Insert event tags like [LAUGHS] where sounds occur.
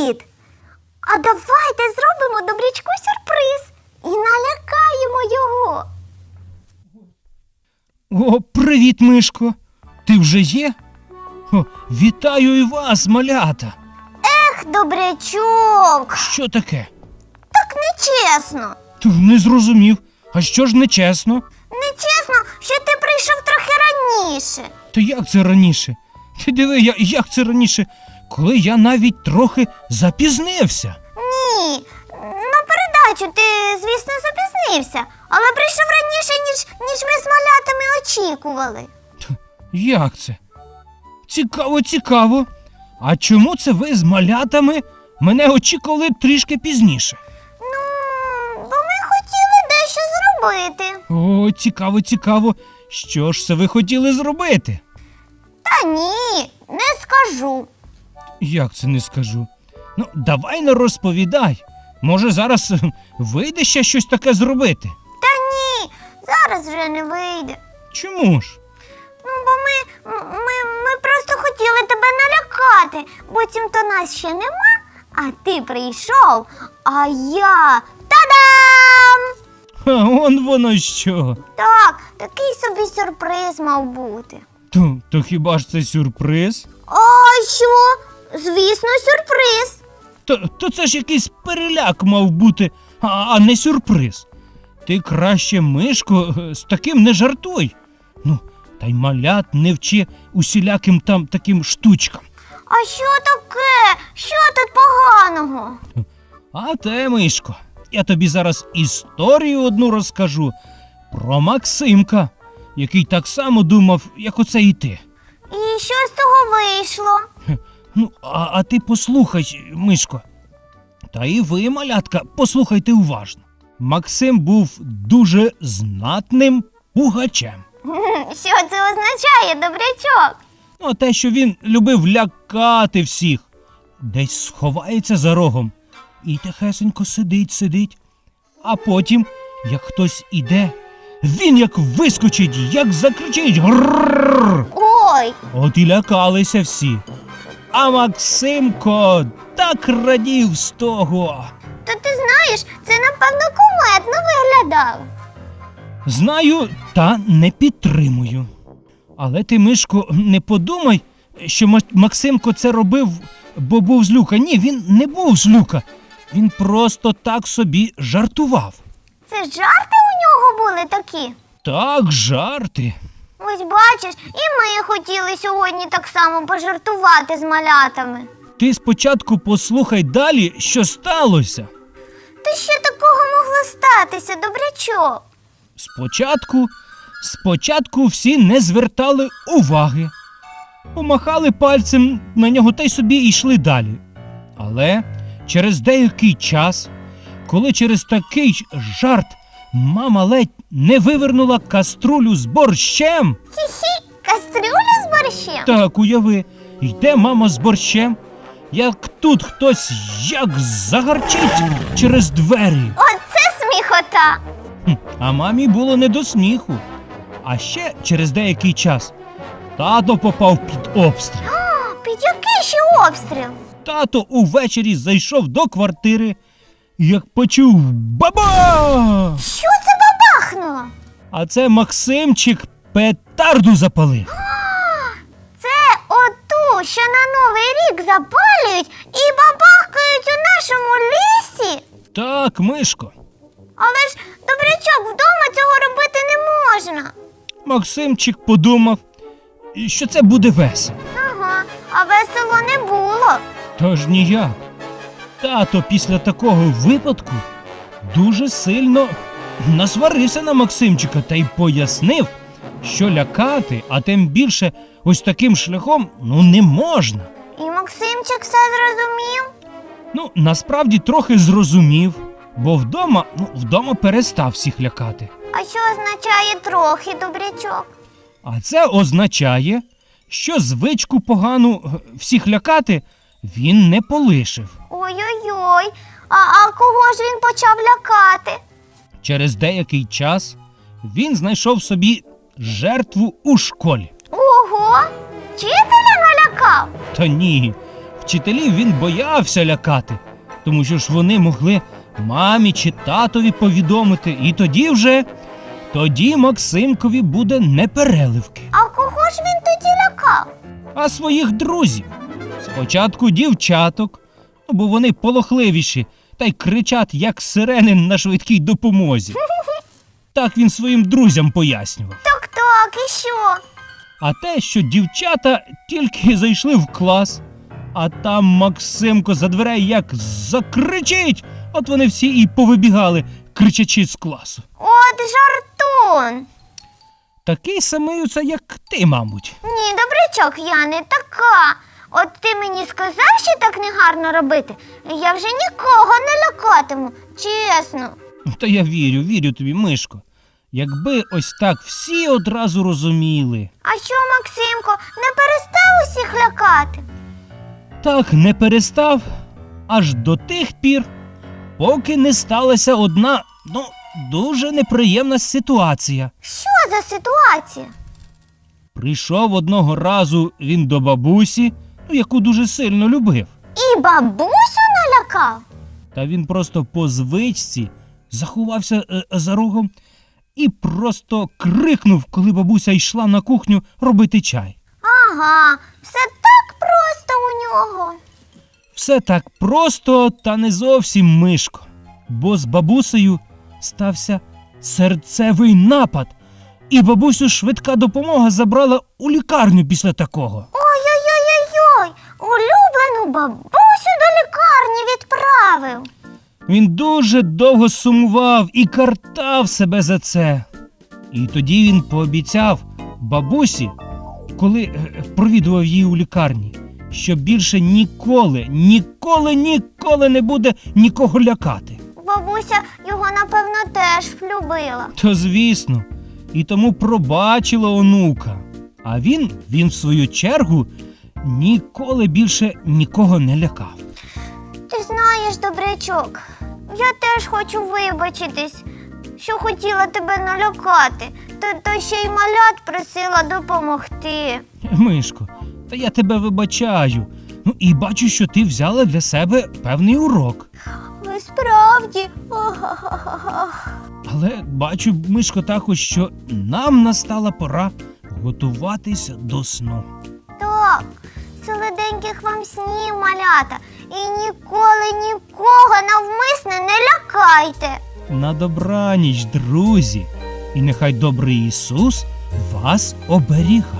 Привіт! А давайте зробимо добрячку сюрприз і налякаємо його. О, привіт, Мишко. Ти вже є? О, вітаю і вас, малята. Ех, добрячок! Що таке? Так нечесно. Ти не зрозумів. А що ж нечесно? Нечесно, що ти прийшов трохи раніше. Та як це раніше? Ти диви, я, як це раніше, коли я навіть трохи запізнився. Ні, на передачу ти, звісно, запізнився, але прийшов раніше, ніж, ніж ми з малятами очікували. Як це? Цікаво, цікаво. А чому це ви з малятами мене очікували трішки пізніше? Ну, бо ми хотіли дещо зробити. О, цікаво, цікаво. Що ж це ви хотіли зробити? Та ні, не скажу. Як це не скажу? Ну, давай не розповідай. Може, зараз е, вийде ще щось таке зробити. Та ні, зараз вже не вийде. Чому ж? Ну, бо ми, ми, ми просто хотіли тебе налякати, буцім то нас ще нема, а ти прийшов, а я. Та-дам! А он воно що. Так, такий собі сюрприз мав бути. То, то хіба ж це сюрприз? А що? Звісно, сюрприз. То, то це ж якийсь переляк мав бути, а, а не сюрприз. Ти краще, Мишко, е, з таким не жартуй. Ну, та й малят не вчи усіляким там таким штучкам. А що таке? Що тут поганого? А те, Мишко, я тобі зараз історію одну розкажу про Максимка, який так само думав, як оце і ти. І що з того вийшло? Ну, а, а ти послухай, Мишко. Та і ви, малятка, послухайте уважно. Максим був дуже знатним пугачем. [LAUGHS] Що це означає, добрячок? Ну, те, що він любив лякати всіх, десь сховається за рогом і тихесенько сидить, сидить. А потім, як хтось іде, він як вискочить, як закричить грррр. Ой, От і лякалися всі. А Максимко так радів з того. то ти знаєш, це напевно куметно виглядало. Знаю, та не підтримую. Але ти, Мишко, не подумай, що Максимко це робив, бо був з люка. Ні, він не був з люка. Він просто так собі жартував. Це жарти у нього були такі. Так, жарти. Ось бачиш, і ми хотіли сьогодні так само пожартувати з малятами. Ти спочатку послухай далі, що сталося. Та що такого могло статися, добрячок? Спочатку, спочатку всі не звертали уваги, помахали пальцем на нього та й собі йшли далі. Але через деякий час, коли через такий жарт мама ледь не вивернула каструлю з борщем, Хі-хі, кастрюля з борщем? так уяви, йде мама з борщем, як тут хтось як загарчить через двері. Оце сміхота. Хм, А мамі було не до сміху. А ще через деякий час тато попав під обстріл. О, під який ще обстріл? Тато увечері зайшов до квартири, як почув баба! Що це бабахнуло? А це Максимчик петарду запалив. Це оту, що на Новий рік запалюють і бабахкають у нашому лісі. Так, Мишко. Але ж добрячок вдома цього робити не можна. Максимчик подумав, що це буде весело. Ага, а весело не було. Тож ніяк. Тато після такого випадку дуже сильно насварився на Максимчика та й пояснив, що лякати, а тим більше ось таким шляхом ну не можна. І Максимчик все зрозумів. Ну, насправді трохи зрозумів, бо вдома, ну, вдома перестав всіх лякати. А що означає трохи добрячок? А це означає, що звичку погану е, всіх лякати він не полишив. Ой-ой-ой. А, а кого ж він почав лякати? Через деякий час він знайшов собі жертву у школі. Ого! Вчителя налякав? Та ні, вчителів він боявся лякати, тому що ж вони могли мамі чи татові повідомити, і тоді вже тоді Максимкові буде непереливки. А кого ж він тоді лякав? а своїх друзів. Спочатку дівчаток, бо вони полохливіші та й кричать, як сирени на швидкій допомозі. Так він своїм друзям пояснював. Так так, і що? А те, що дівчата тільки зайшли в клас, а там Максимко за дверей як закричить, от вони всі і повибігали, кричачи з класу. От жартун. Такий самий оце, як ти, мабуть. Ні, добрячок, я не така. От ти мені сказав, що так негарно робити. Я вже нікого не лякатиму, чесно. Та я вірю, вірю тобі, Мишко. Якби ось так всі одразу розуміли. А що, Максимко, не перестав усіх лякати? Так не перестав аж до тих пір, поки не сталася одна, ну, дуже неприємна ситуація. Що за ситуація? Прийшов одного разу він до бабусі, яку дуже сильно любив. І бабусю налякав? Та він просто по звичці заховався е, за рогом і просто крикнув, коли бабуся йшла на кухню робити чай. Ага, все так просто у нього. Все так просто та не зовсім мишко, бо з бабусею стався серцевий напад, і бабусю швидка допомога забрала у лікарню після такого. Улюблену бабусю до лікарні відправив. Він дуже довго сумував і картав себе за це. І тоді він пообіцяв бабусі, коли е, провідував її у лікарні, що більше ніколи, ніколи, ніколи не буде нікого лякати. Бабуся його, напевно, теж влюбила. То звісно, і тому пробачила онука. А він, він в свою чергу, ніколи більше нікого не лякав. Ти знаєш, добрячок, я теж хочу вибачитись, що хотіла тебе налякати, та, та ще й малят просила допомогти. Мишко, та я тебе вибачаю. Ну і бачу, що ти взяла для себе певний урок. Ви справді. Але бачу, Мишко, також, що нам настала пора готуватися до сну. Так, солоденьких вам снів, малята, і ніколи нікого навмисне не лякайте. На добраніч, друзі, і нехай добрий Ісус вас оберігає.